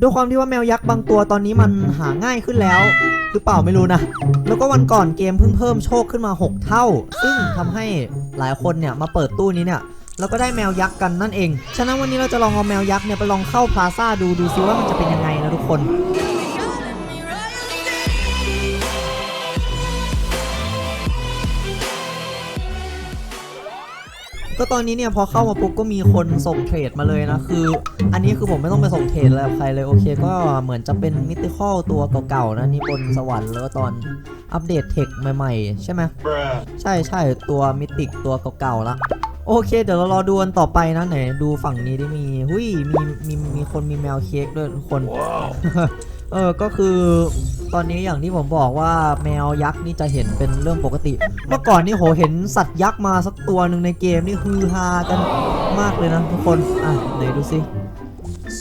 ด้วยความที่ว่าแมวยักษ์บางตัวตอนนี้มันหาง่ายขึ้นแล้ว หรือเปล่าไม่รู้นะ แล้วก็วันก่อนเกมเพิ่งเพิ่มโชคขึ้นมา 6 เท่า ซึ่งทำให้หลายคนเนี่ยมาเปิดตู้นี้เนี่ยแล้วก็ได้แมวยักษ์กันนั่นเอง ฉะนั้นวันนี้เราจะลองเอาแมวยักษ์เนี่ยไปลองเข้าพลาซ่าดูดูซิว่ามันจะเป็นยังไงนะทุกคน ก็ตอนนี้เนี่ยพอเข้ามาปุ๊บก็มีคนส่งเทรดมาเลยนะ คือ อันนี้คือผมไม่ต้องไปส่งเทรดอะไรกับใครเลยโอเคก็เหมือนจะเป็นมิติคอลตัวเก่าๆนะนี่บนสวรรค์แล้วตอนอัปเดตเทคใหม่ๆ ใช่ไหมใช่ใช่ตัวมิติกตัวเก่าๆละโอเค เดี๋ยวเรารอดูกันต่อไปนะไหนดูฝั่งนี้ได้มีหุยมีมีมีคนมีแมวเค้กด้วยทุกคน Wow. เออก็คือตอนนี้อย่างที่ผมบอกว่าแมวยักษ์นี่จะเห็นเป็นเรื่องปกติ เมื่อก่อนนี่โหเห็นสัตว์ยักษ์มาสักตัวหนึ่งในเกมนี่ฮือฮากันมากเลยนะทุกคน อะไหนดูสิ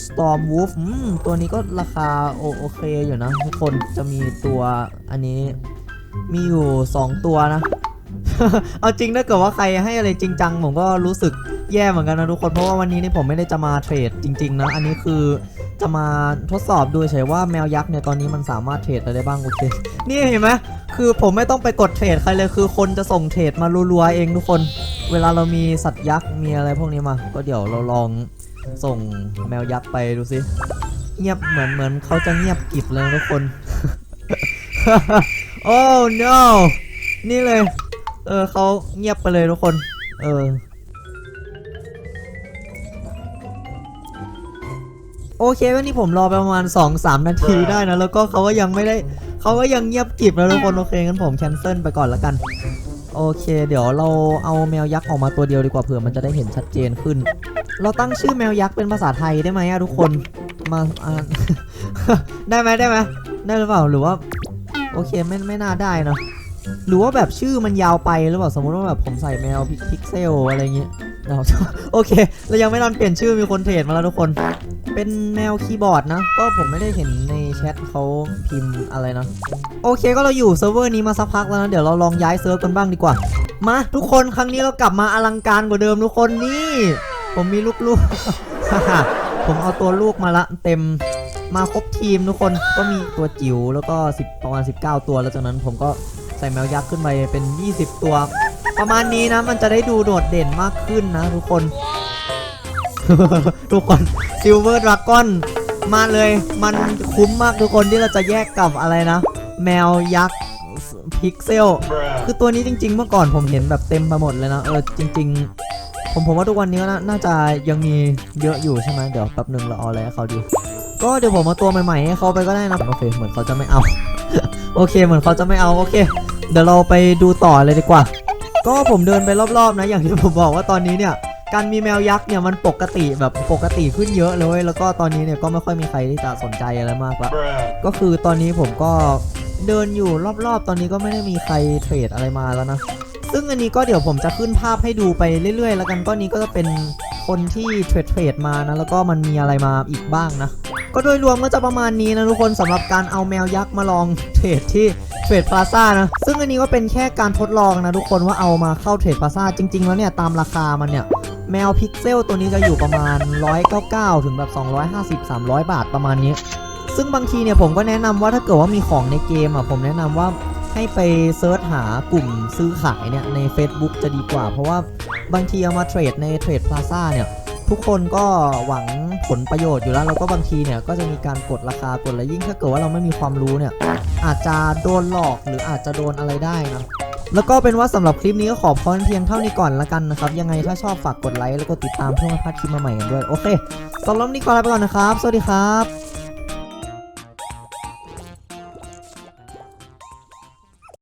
Storm Wolf อืมตัวนี้ก็ราคาโอโอเคอยู่นะ ทุกคนจะมีตัวอันนี้มีอยู่ 2 ตัวนะ เอาจริงถ้าเกิดว่าใครให้อะไรจริงจัง ผมก็รู้สึกแย่เหมือนกันนะทุกคน เพราะว่าวันนี้นี่ผมไม่ได้จะมาเทรดจริง ๆ นะ อันนี้คือ จะมาทดสอบดูเฉยว่าแมวยักษ์เนี่ยตอนนี้มันสามารถเทรดอะไรได้บ้างโอเคนี่เห็นไหมคือผมไม่ต้องไปกดเทรดใครเลยคือคนจะส่งเทรดมารัวๆเองทุกคน เวลาเรามีสัตว์ยักษ์มีอะไรพวกนี้มา ก็เดี๋ยวเราลองส่งแมวยักษ์ไปดูสิเงียบเหมือนเหมือนเขาจะเงียบกิบเลยทุกคนโอ้ no นี่เลย เออเขาเงียบไปเลยทุกคน เออ โอเควันนี้ผมรอไปประมาณ 2-3 นาทีได้นะ แล้วก็เขาก็ยังไม่ได้เขาก็ยังเงียบกริบแล้วทุกคนโอเคงั้นผมแคนเซิลไปก่อนละกันโอเค เดี๋ยวเราเอาแมวยักษ์ออกมาตัวเดียวดีกว่าเผื่อมันจะได้เห็นชัดเจนขึ้น เราตั้งชื่อแมวยักษ์เป็นภาษาไทยได้ไหมอะทุกคนมาได้ไหมได้ไหมได้หรือเปล่าหรือว่า โอเคไม่ไม่น่าได้เนอะหรือว่าแบบชื่อมันยาวไปหรือเปล่าสมมติว่าแบบผมใส่แมวพิกพิกเซลอะไรเงี้ย เอาโอเค เรายังไม่ทันเปลี่ยนชื่อมีคนเทรดมาแล้วทุกคน เป็นแมวคีย์บอร์ดนะ ก็ผมไม่ได้เห็นในแชทเขาพิมพ์อะไรนะ โอเคก็เราอยู่เซิร์ฟเวอร์นี้มาสักพักแล้วนะ เดี๋ยวเราลองย้ายเซิร์ฟกันบ้างดีกว่า มาทุกคนครั้งนี้เรากลับมาอลังการกว่าเดิมทุกคนนี่ ผมมีลูกๆ ผมเอาตัวลูกมาละเต็มมาครบทีมทุกคนก็มีตัวจิ๋วแล้วก็10ประมาณ19 ตัวแล้วจากนั้นผมก็ใส่แมวยักษ์ขึ้นไปเป็น 20 ตัว ประมาณนี้นะมันจะได้ดูโดดเด่นมากขึ้นนะทุกคน ทุกคนซิลเวอร์ดราก้อนมาเลยมันคุ้มมากทุกคนที่เราจะแยกกับอะไรนะ แมวยักษ์พิกเซลคือตัวนี้จริง ๆ เมื่อก่อนผมเห็นแบบเต็มไปหมดเลยนะเออจริง ๆ ผมผมว่าทุกวันนี้ก็น่าน่าจะยังมีเยอะอยู่ใช่ไหมเดี๋ยวแป๊บหนึ่งเราเอาอะไรให้เขาดีก็เดี๋ยวผมเอาตัวใหม่ๆให้เขาไปก็ได้นะโอเคเหมือนเขาจะไม่เอา โอเคเหมือนเขาจะไม่เอาโอเค เดี๋ยวเราไปดูต่อเลยดีกว่า ก็ผมเดินไปรอบๆนะอย่างที่ผมบอกว่าตอนนี้เนี่ยการมีแมวยักษ์เนี่ยมันปกติแบบปกติขึ้นเยอะเลยเว้ยแล้วก็ตอนนี้เนี่ยก็ไม่ค่อยมีใครที่จะสนใจอะไรมากละ Bruh. ก็คือตอนนี้ผมก็เดินอยู่รอบๆ ตอนนี้ก็ไม่ได้มีใครเทรดอะไรมาแล้วนะ ซึ่งอันนี้ก็เดี๋ยวผมจะขึ้นภาพให้ดูไปเรื่อยๆ แล้วกันก็นี้ก็จะเป็นคนที่เทรดเทรดมานะ แล้วก็มันมีอะไรมาอีกบ้างนะ ก็โดยรวมก็จะประมาณนี้นะทุกคนสำหรับการเอาแมวยักษ์มาลองเทรดที่เทรดพลาซ่านะ ซึ่งอันนี้ก็เป็นแค่การทดลองนะทุกคนว่าเอามาเข้าเทรดพลาซ่าจริง ๆ แล้วเนี่ยตามราคามันเนี่ยแมวพิกเซลตัวนี้จะอยู่ประมาณ 199 ถึงแบบ 250 300 บาทประมาณนี้ ซึ่งบางทีเนี่ยผมก็แนะนำว่าถ้าเกิดว่ามีของในเกมอะผมแนะนำว่าให้ไปเซิร์ชหากลุ่มซื้อขายเนี่ยใน Facebook จะดีกว่า เพราะว่าบางทีเอามาเทรดในเทรดพลาซ่าเนี่ย ทุกคนก็หวังผลประโยชน์อยู่แล้วแล้วก็บางทีเนี่ยก็จะมีการกดราคากดอะไรยิ่งถ้าเกิดว่าเราไม่มีความรู้เนี่ยอาจจะโดนหลอกหรืออาจจะโดนอะไรได้นะแล้วก็เป็นว่าสำหรับคลิปนี้ก็ขอพรเพียงเท่านี้ก่อนละกันนะครับ ยังไงถ้าชอบฝากกดไลค์แล้วก็ติดตามเพื่อไม่พลาดคลิปใหม่กันด้วย โอเคสำหรับนนี้ขอลาไปก่อนนะครับ สวัสดีครับ